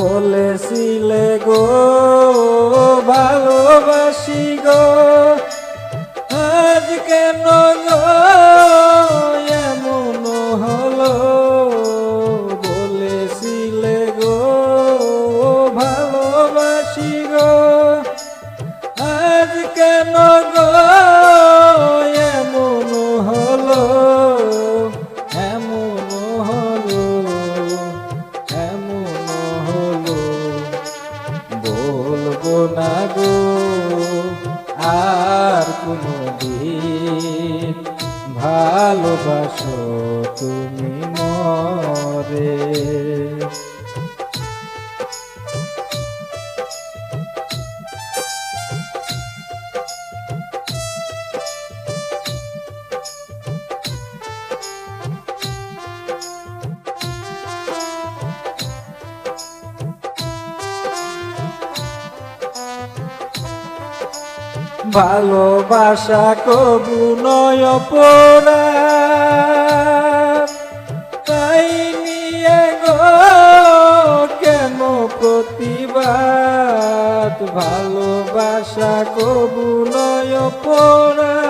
বলেছিলে গো ভালোবাসি গো। আজ কেন এমন হলো? বলেছিলে গো ভালোবাসি গো। আজ কেন ভালোবাসো তুমি। ভালোবাসা কবু নয় পোড়া গো কেন প্রতিবাদ? ভালোবাসা কবু নয় পোড়া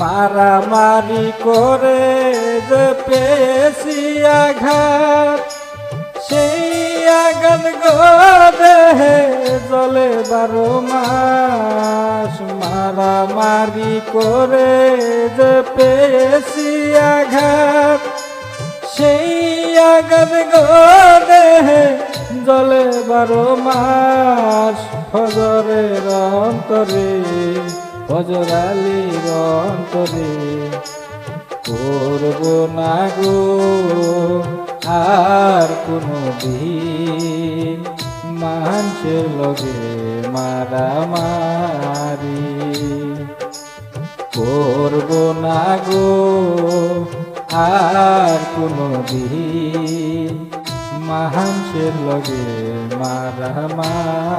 মারামারি করে যে পেয়েছি আঘাত, সেই আঘাত দেহে জলে বারো মাস। মারামারি করে যে পেয়েছি আঘাত, সেই আঘাত দেহে জলে বারো মাস। ফজরের অন্তরে ফজরালির অন্তরে করব না গো, আর কোনো দিন মানুষের লগে মারামারি করব না গো, আর কোনো দিন মানুষের লগে মারামারি